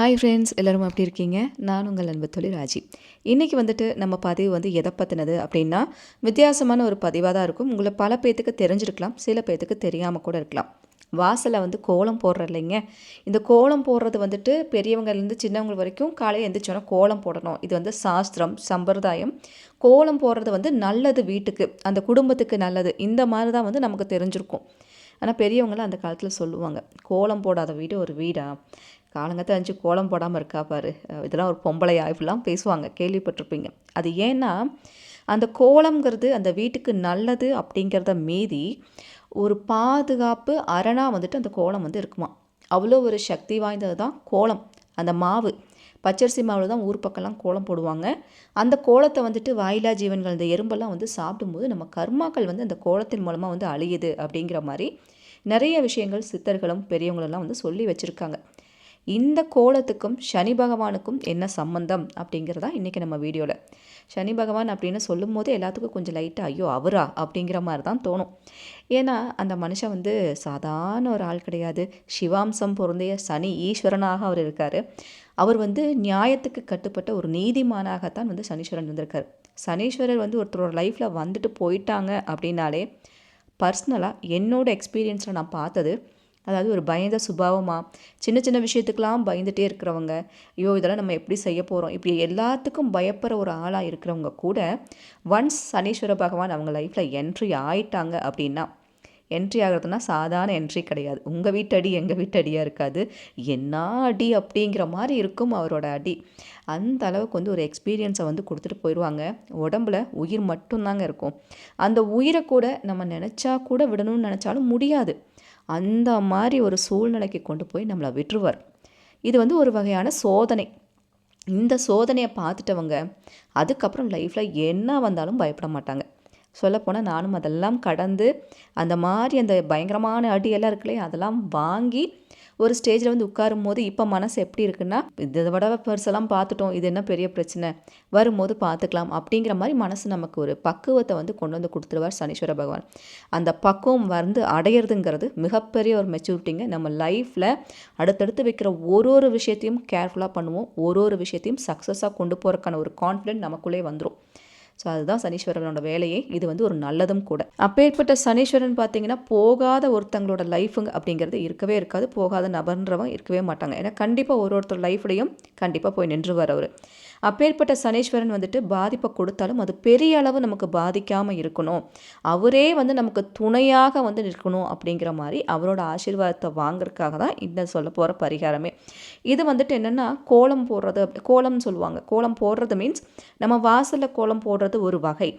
Hi friends எல்லோரும் எப்படி இருக்கீங்க? நான் உங்கள் அன்பு தொழில் ராஜி. இன்றைக்கி வந்துட்டு நம்ம பதிவு வந்து எதை பற்றினது அப்படின்னா வித்தியாசமான ஒரு பதிவாக தான் இருக்கும். உங்களை பல பேர்த்துக்கு தெரிஞ்சிருக்கலாம் சில பேர்த்துக்கு தெரியாமல் கூட இருக்கலாம். வாசலில் வந்து கோலம் போடுற இல்லைங்க இந்த கோலம் போடுறது வந்துட்டு பெரியவங்கலேருந்து சின்னவங்க வரைக்கும் காலையில் எழுந்திரிச்சோன்னா கோலம் போடணும். இது வந்து சாஸ்திரம் சம்பிரதாயம். கோலம் போடுறது வந்து நல்லது வீட்டுக்கு அந்த குடும்பத்துக்கு நல்லது. இந்த மாதிரி தான் வந்து நமக்கு தெரிஞ்சிருக்கும். ஆனால் பெரியவங்களாம் அந்த காலத்தில் சொல்லுவாங்க கோலம் போடாத வீடு ஒரு வீடா? காலங்கத்தை அஞ்சு கோலம் போடாமல் இருக்கா பாரு. இதெல்லாம் ஒரு பொம்பளை இப்படிலாம் பேசுவாங்க கேள்விப்பட்டிருப்பீங்க. அது ஏன்னா அந்த கோலம்ங்கிறது அந்த வீட்டுக்கு நல்லது அப்படிங்கிறத மீறி ஒரு பாதுகாப்பு அரணாக வந்துட்டு அந்த கோலம் வந்து இருக்குமா? அவ்வளோ ஒரு சக்தி வாய்ந்தது தான் கோலம். அந்த மாவு பச்சரிசி மாவில் தான் ஊர் பக்கம்லாம் கோலம் போடுவாங்க. அந்த கோலத்தை வந்துட்டு வாயிலா ஜீவன்கள் இந்த எறும்பெல்லாம் வந்து சாப்பிடும்போது நம்ம கர்மாக்கள் வந்து அந்த கோலத்தின் மூலமாக வந்து அழியுது அப்படிங்கிற மாதிரி நிறைய விஷயங்கள் சித்தர்களும் பெரியவங்களெல்லாம் வந்து சொல்லி வச்சுருக்காங்க. இந்த கோலத்துக்கும் சனி பகவானுக்கும் என்ன சம்மந்தம் அப்படிங்கிறதா இன்றைக்கி நம்ம வீடியோவில் சனி பகவான் அப்படின்னு சொல்லும் போது எல்லாத்துக்கும் கொஞ்சம் லைட்டாக ஐயோ அவரா? அப்படிங்கிற மாதிரி தான் தோணும். ஏன்னா அந்த மனுஷன் வந்து சாதாரண ஒரு ஆள் கிடையாது. சிவாம்சம் பொருந்திய சனி ஈஸ்வரனாக அவர் இருக்கார். அவர் வந்து நியாயத்துக்கு கட்டுப்பட்ட ஒரு நீதிமானாகத்தான் வந்து சனீஸ்வரன் வந்திருக்கார். சனீஸ்வரர் வந்து ஒருத்தரோட லைஃப்பில் வந்துட்டு போயிட்டாங்க அப்படின்னாலே பர்சனலாக என்னோடய எக்ஸ்பீரியன்ஸில் நான் பார்த்தது அதாவது ஒரு பயந்த சுபாவமாக சின்ன சின்ன விஷயத்துக்கெலாம் பயந்துகிட்டே இருக்கிறவங்க ஐயோ இதெல்லாம் நம்ம எப்படி செய்ய போகிறோம் இப்படி எல்லாத்துக்கும் பயப்படுற ஒரு ஆளாக இருக்கிறவங்க கூட ஒன்ஸ் சனீஸ்வர பகவான் அவங்க லைஃப்பில் என்ட்ரி ஆயிட்டாங்க அப்படின்னா என்ட்ரி ஆகிறதுனா சாதாரண என்ட்ரி கிடையாது. உங்கள் வீட்டு அடி எங்கள் வீட்டு அடியாக இருக்காது. என்ன அடி அப்படிங்கிற மாதிரி இருக்கும் அவரோட அடி. அந்த அளவுக்கு வந்து ஒரு எக்ஸ்பீரியன்ஸை வந்து கொடுத்துட்டு போயிடுவாங்க உடம்புல உயிர் மட்டும்தாங்க இருக்கும். அந்த உயிரை கூட நம்ம நினச்சா கூட விடணும்னு நினச்சாலும் முடியாது. அந்த மாதிரி ஒரு சூழ்நிலைக்கு கொண்டு போய் நம்மளை விட்டுருவார். இது வந்து ஒரு வகையான சோதனை. இந்த சோதனையை பார்த்துட்டவங்க அதுக்கப்புறம் லைஃப்பில் என்ன வந்தாலும் பயப்பட மாட்டாங்க. சொல்லப்போனால் நானும் அதெல்லாம் கடந்து அந்த மாதிரி அந்த பயங்கரமான அடியெல்லாம் இருக்குல்லையே அதெல்லாம் வாங்கி ஒரு ஸ்டேஜில் வந்து உட்காரும் போது இப்போ மனசு எப்படி இருக்குன்னா இதை விட பெருசெல்லாம் பார்த்துட்டோம் இது என்ன பெரிய பிரச்சனை? வரும்போது பார்த்துக்கலாம் அப்படிங்கிற மாதிரி மனசு நமக்கு ஒரு பக்குவத்தை வந்து கொண்டு வந்து கொடுத்துருவார் சனீஸ்வர பகவான். அந்த பக்குவம் வந்து அடையிறதுங்கிறது மிகப்பெரிய ஒரு மெச்சூரிட்டிங்க நம்ம லைஃப்பில் அடுத்தடுத்து வைக்கிற ஒரு ஒரு விஷயத்தையும் கேர்ஃபுல்லாக பண்ணுவோம். ஒரு ஒரு விஷயத்தையும் சக்ஸஸாக கொண்டு போகிறக்கான ஒரு கான்ஃபிடென்ட் நமக்குள்ளே வந்துடும் ஸோ அதுதான் சனீஸ்வரனோட வேலையே. இது வந்து ஒரு நல்லதும் கூட. அப்பேற்பட்ட சனீஸ்வரன் பார்த்தீங்கன்னா போகாத ஒருத்தங்களோட லைஃபுங்க அப்படிங்கிறது இருக்கவே இருக்காது. போகாத நபர்ன்றவங்க இருக்கவே மாட்டாங்க. ஏன்னா கண்டிப்பாக ஒரு ஒருத்தர் லைஃப்லையும் கண்டிப்பாக போய் நின்றுவார் அவர். அப்பேற்பட்ட சனீஸ்வரன் வந்துட்டு பாதிப்பை கொடுத்தாலும் அது பெரிய அளவு நமக்கு பாதிக்காமல் இருக்கணும். அவரே வந்து நமக்கு துணையாக வந்து நிற்கணும் அப்படிங்கிற மாதிரி அவரோட ஆசீர்வாதத்தை வாங்குறதுக்காக தான் இந்த சொல்ல போகிற பரிகாரமே. இது வந்துட்டு என்னென்னா கோலம் போடுறது கோலம்னு சொல்லுவாங்க. கோலம் போடுறது மீன்ஸ் நம்ம வாசலில் கோலம் போடுறது ஒரு வகை.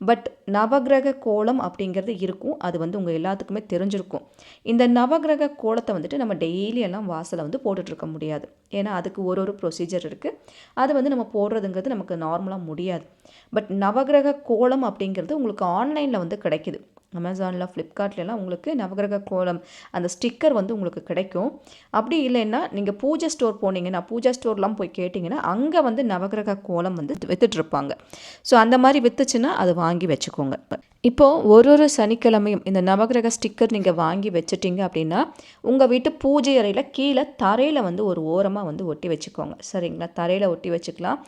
பட் நவகிரக கோலம் அப்படிங்கிறது இருக்கும். அது வந்து உங்கள் எல்லாத்துக்குமே தெரிஞ்சிருக்கும். இந்த நவகிரக கோலத்தை வந்துட்டு நம்ம டெய்லி எல்லாம் வாசலை வந்து போட்டுட்ருக்க முடியாது. ஏன்னா அதுக்கு ஒரு ஒரு ப்ரொசீஜர் இருக்குது அது வந்து நம்ம போடுறதுங்கிறது நமக்கு நார்மலாக முடியாது. பட் நவகிரக கோலம் அப்படிங்கிறது உங்களுக்கு ஆன்லைனில் வந்து கிடைக்கிது. அமேசானில் ஃப்ளிப்கார்ட்லலாம் உங்களுக்கு நவகிரக கோலம் அந்த ஸ்டிக்கர் வந்து உங்களுக்கு கிடைக்கும். அப்படி இல்லைன்னா நீங்கள் பூஜை ஸ்டோர் போனீங்கன்னா பூஜா ஸ்டோர்லாம் போய் கேட்டிங்கன்னா அங்கே வந்து நவகிரக கோலம் வந்து விற்றுட்ருப்பாங்க ஸோ அந்த மாதிரி விற்றுச்சுன்னா அது வாங்கி வச்சுக்கோங்க. இப்போது ஒரு ஒரு சனிக்கிழமையும் இந்த நவகிரக ஸ்டிக்கர் நீங்கள் வாங்கி வச்சுட்டீங்க அப்படின்னா உங்கள் வீட்டு பூஜை அறையில் கீழே தரையில் வந்து ஒரு ஓரமாக வந்து ஒட்டி வச்சுக்கோங்க. சரிங்களா? தரையில் ஒட்டி வச்சுக்கலாம்.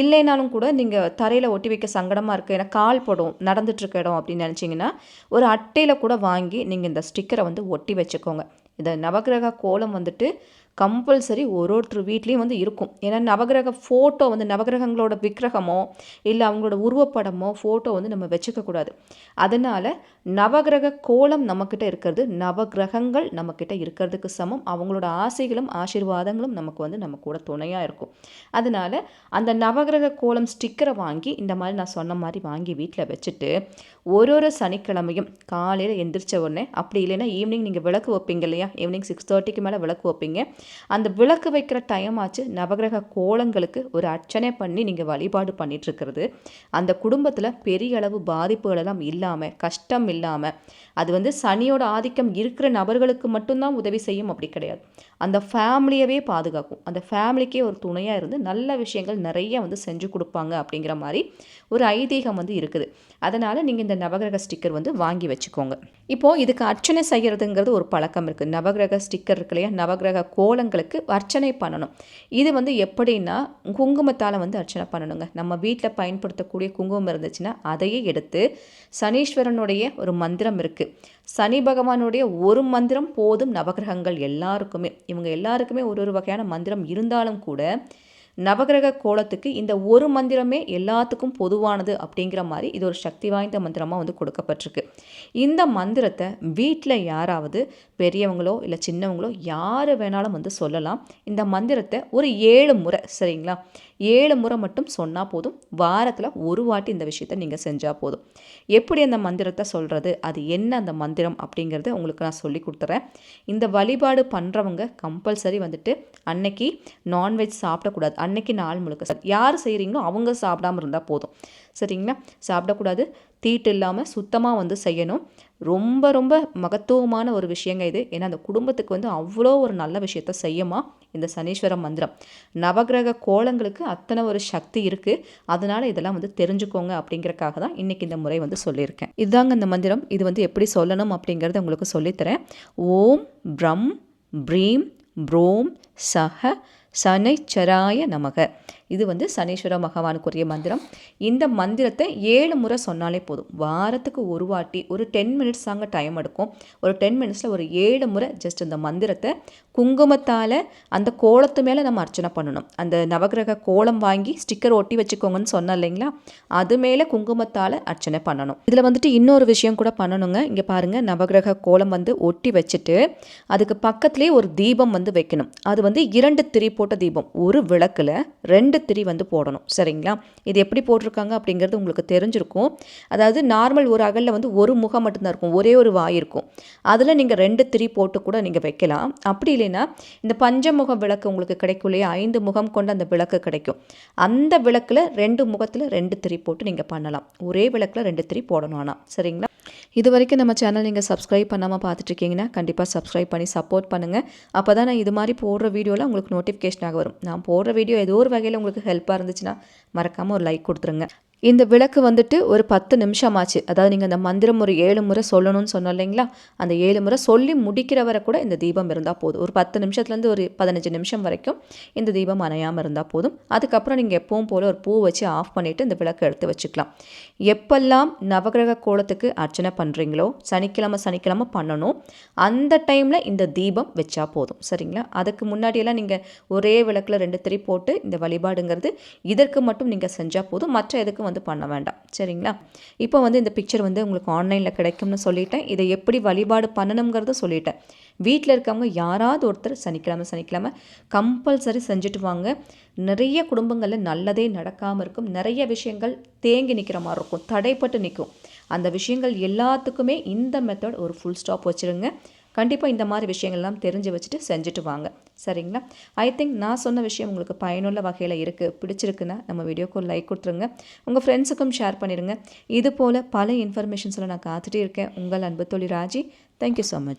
இல்லைனாலும் கூட நீங்கள் தரையில் ஒட்டி வைக்க சங்கடமாக இருக்குது ஏன்னா கால் படும் நடந்துட்டுருக்க இடம் அப்படின்னு நினச்சிங்கன்னா ஒரு அட்டையில் கூட வாங்கி நீங்கள் இந்த ஸ்டிக்கரை வந்து ஒட்டி வச்சுக்கோங்க. இந்த நவகிரக கோலம் வந்துட்டு கம்பல்சரி ஒரு ஒருத்தர் வீட்லேயும் வந்து இருக்கும். ஏன்னா நவகிரக ஃபோட்டோ வந்து நவகிரகங்களோட விக்கிரகமோ இல்லை அவங்களோட உருவப்படமோ ஃபோட்டோ வந்து நம்ம வச்சுக்கக்கூடாது அதனால் நவகிரக கோலம் நம்மக்கிட்ட இருக்கிறது நவகிரகங்கள் நம்மக்கிட்ட இருக்கிறதுக்கு சமம். அவங்களோட ஆசைகளும் ஆசீர்வாதங்களும் நமக்கு வந்து நம்ம கூட துணையாக இருக்கும். அதனால் அந்த நவகிரக கோலம் ஸ்டிக்கரை வாங்கி இந்த மாதிரி நான் சொன்ன மாதிரி வாங்கி வீட்டில் வச்சுட்டு ஒரு ஒரு சனிக்கிழமையும் காலையில் எந்திரிச்ச உடனே அப்படி இல்லைன்னா ஈவினிங் நீங்கள் விளக்கு வைப்பீங்க இல்லையா? ஈவினிங் சிக்ஸ் தேர்ட்டிக்கு மேலே விளக்கு வைப்பீங்க. அந்த விளக்கு வைக்கிற டைம் ஆச்சு. நவகிரக கோலங்களுக்கு ஒரு அர்ச்சனை பண்ணி நீங்கள் வழிபாடு பண்ணிகிட்ருக்கிறது அந்த குடும்பத்தில் பெரிய அளவு பாதிப்புகள் எல்லாம் இல்லாமல் கஷ்டம் இல்லாமல் அது வந்து சனியோட ஆதிக்கம் இருக்கிற நபர்களுக்கு மட்டும்தான் உதவி செய்யும் அப்படி கிடையாது. அந்த ஃபேமிலியவே பாதுகாக்கும். அந்த ஃபேமிலிக்கே ஒரு துணையாக இருந்து நல்ல விஷயங்கள் நிறைய வந்து செஞ்சு கொடுப்பாங்க அப்படிங்கிற மாதிரி ஒரு ஐதீகம் வந்து இருக்குது. அதனால் நீங்கள் இந்த நவகிரக ஸ்டிக்கர் வந்து வாங்கி வச்சுக்கோங்க. இப்போது இதுக்கு அர்ச்சனை செய்கிறதுங்கிறது ஒரு பழக்கம் இருக்குது நவகிரக ஸ்டிக்கர் இருக்கு இல்லையா? நவகிரக கோலங்களுக்கு அர்ச்சனை பண்ணணும். இது வந்து எப்படின்னா குங்குமத்தால் வந்து அர்ச்சனை பண்ணணுங்க. நம்ம வீட்டில் பயன்படுத்தக்கூடிய குங்குமம் இருந்துச்சுன்னா அதையே எடுத்து சனீஸ்வரனுடைய ஒரு மந்திரம் இருக்குது சனி பகவானுடைய ஒரு மந்திரம் போதும் நவகிரகங்கள் எல்லாருக்குமே. இவங்க எல்லாருக்குமே ஒரு ஒரு வகையான மந்திரம் இருந்தாலும் கூட நவகிரக கோலத்துக்கு இந்த ஒரு மந்திரமே எல்லாத்துக்கும் பொதுவானது அப்படிங்கிற மாதிரி இது ஒரு சக்தி வாய்ந்த மந்திரமாக வந்து கொடுக்கப்பட்டிருக்கு. இந்த மந்திரத்தை வீட்டில் யாராவது பெரியவங்களோ இல்லை சின்னவங்களோ யார் வேணாலும் வந்து சொல்லலாம். இந்த மந்திரத்தை ஒரு ஏழு முறை சரிங்களா? ஏழு முறை மட்டும் சொன்னால் போதும். வாரத்தில் ஒரு வாட்டி இந்த விஷயத்தை நீங்கள் செஞ்சால் போதும். எப்படி அந்த மந்திரத்தை சொல்கிறது அது என்ன அந்த மந்திரம் அப்படிங்கிறத உங்களுக்கு நான் சொல்லி கொடுத்துறேன். இந்த வழிபாடு பண்ணுறவங்க கம்பல்சரி வந்துட்டு அன்னைக்கு நான்வெஜ் சாப்பிடக்கூடாது. அன்னைக்கு நாள் முழுக்க யார் செய்கிறீங்களோ அவங்க சாப்பிடாமல் இருந்தால் போதும். சரிங்களா? சாப்பிடக்கூடாது. தீட்டு இல்லாமல் சுத்தமாக வந்து செய்யணும். ரொம்ப ரொம்ப மகத்துவமான ஒரு விஷயங்க இது. ஏன்னா அந்த குடும்பத்துக்கு வந்து அவ்வளோ ஒரு நல்ல விஷயத்த செய்யுமா இந்த சனீஸ்வர மந்திரம். நவகிரக கோலங்களுக்கு அத்தனை ஒரு சக்தி இருக்குது அதனால் இதெல்லாம் வந்து தெரிஞ்சுக்கோங்க அப்படிங்கிறக்காக தான் இன்றைக்கி இந்த முறை வந்து சொல்லியிருக்கேன். இதுதாங்க இந்த மந்திரம். இது வந்து எப்படி சொல்லணும் அப்படிங்கிறத உங்களுக்கு சொல்லித்தரேன். ஓம் பிரம் ப்ரீம் ப்ரோம் சஹ சனைச்சராய நமக. இது வந்து சனீஸ்வர பகவானுக்குரிய மந்திரம். இந்த மந்திரத்தை ஏழு முறை சொன்னாலே போதும். வாரத்துக்கு ஒரு வாட்டி ஒரு டென் மினிட்ஸ் தாங்க டைம் எடுக்கும். ஒரு டென் மினிட்ஸில் ஒரு ஏழு முறை ஜஸ்ட் இந்த மந்திரத்தை குங்குமத்தால் அந்த கோலத்து மேலே நம்ம அர்ச்சனை பண்ணணும். அந்த நவகிரக கோலம் வாங்கி ஸ்டிக்கர் ஒட்டி வச்சுக்கோங்கன்னு சொன்னோம் இல்லைங்களா? அது மேலே குங்குமத்தால் அர்ச்சனை பண்ணணும். இதில் வந்துட்டு இன்னொரு விஷயம் கூட பண்ணணுங்க. இங்கே பாருங்கள் நவகிரக கோலம் வந்து ஒட்டி வச்சுட்டு அதுக்கு பக்கத்துலேயே ஒரு தீபம் வந்து வைக்கணும். அது வந்து இரண்டு திரி போட்ட தீபம். ஒரு விளக்கில் ரெண்டு ரெண்டு திரி வந்து போடணும். சரிங்களா? இது எப்படி போட்டிருக்காங்க அப்படிங்கிறது உங்களுக்கு தெரிஞ்சிருக்கும். அதாவது நார்மல் ஒரு அகலில் வந்து ஒரு முகம் மட்டும்தான் இருக்கும். ஒரே ஒரு வாய் இருக்கும். அதில் நீங்கள் ரெண்டு திரி போட்டு கூட நீங்கள் வைக்கலாம். அப்படி இல்லைன்னா இந்த பஞ்சமுக விளக்கு உங்களுக்கு கிடைக்கும் இல்லையா? ஐந்து முகம் கொண்ட அந்த விளக்கு கிடைக்கும். அந்த விளக்கில் ரெண்டு முகத்தில் ரெண்டு திரி போட்டு நீங்கள் பண்ணலாம். ஒரே விளக்கில் ரெண்டு திரி போடணும் ஆனால் சரிங்களா? இது வரைக்கும் நம்ம சேனல் நீங்கள் சப்ஸ்கிரைப் பண்ணாமல் பார்த்துட்ருக்கீங்கன்னா கண்டிப்பாக சப்ஸ்கிரைப் பண்ணி சப்போர்ட் பண்ணுங்கள் அப்போ தான் நான் இது மாதிரி போடுற வீடியோவில் உங்களுக்கு நோட்டிஃபிகேஷனாக வரும். நான் போடுற வீடியோ ஏதோ ஒரு வகையில் உங்களுக்கு ஹெல்ப்பாக இருந்துச்சுன்னா மறக்காமல் ஒரு லைக் கொடுத்துருங்க. இந்த விளக்கு வந்துட்டு ஒரு பத்து நிமிஷம் ஆச்சு அதாவது நீங்கள் அந்த மந்திரம் ஒரு ஏழு முறை சொல்லணும்னு சொன்னோம் இல்லைங்களா? அந்த ஏழு முறை சொல்லி முடிக்கிற வரை கூட இந்த தீபம் இருந்தால் போதும். ஒரு பத்து நிமிஷத்துலேருந்து ஒரு பதினஞ்சு நிமிஷம் வரைக்கும் இந்த தீபம் அணையாமல் இருந்தால் போதும். அதுக்கப்புறம் நீங்கள் எப்பவும் போல் ஒரு பூ வச்சு ஆஃப் பண்ணிவிட்டு இந்த விளக்கு எடுத்து வச்சுக்கலாம். எப்பெல்லாம் நவகிரக கோலத்துக்கு அர்ச்சனை பண்ணுறீங்களோ சனிக்கிழமை சனிக்கிழமை பண்ணணும். அந்த டைமில் இந்த தீபம் வச்சா போதும். சரிங்களா? அதுக்கு முன்னாடியெல்லாம் நீங்கள் ஒரே விளக்கில் ரெண்டு திரி போட்டு இந்த வழிபாடுங்கிறது இதற்கு மட்டும் நீங்கள் செஞ்சால் போதும். மற்ற எதுக்கும் வந்து பண்ண வேண்டாம். சரிங்களா? இப்போ வந்து இந்த பிக்சர் வந்து உங்களுக்கு ஆன்லைனில் கிடைக்கும்னு சொல்லிட்டேன். இதை எப்படி வழிபாடு பண்ணணுங்கிறத சொல்லிட்டேன். வீட்டில் இருக்கவங்க யாராவது ஒருத்தர் சனிக்கிழமை சனிக்கிழமை கம்பல்சரி செஞ்சுட்டு வாங்க. நிறைய குடும்பங்களில் நல்லதே நடக்காமல் இருக்கும். நிறைய விஷயங்கள் தேங்கி நிற்கிற மாதிரி இருக்கும். தடைப்பட்டு நிற்கும் அந்த விஷயங்கள் எல்லாத்துக்குமே இந்த மெத்தட் ஒரு ஃபுல் ஸ்டாப் வச்சுருங்க. கண்டிப்பாக இந்த மாதிரி விஷயங்கள்லாம் தெரிஞ்சு வச்சுட்டு செஞ்சுட்டு வாங்க. சரிங்களா? ஐ திங்க் நான் சொன்ன விஷயம் உங்களுக்கு பயனுள்ள வகையில் இருக்குது பிடிச்சிருக்குன்னா நம்ம வீடியோக்கு ஒரு லைக் கொடுத்துருங்க. உங்கள் ஃப்ரெண்ட்ஸுக்கும் ஷேர் பண்ணிடுங்க. இது போல் பல இன்ஃபர்மேஷன்ஸில் நான் காத்துட்டே இருக்கேன். உங்கள் அன்பு தொழில் ராஜி. Thank you so much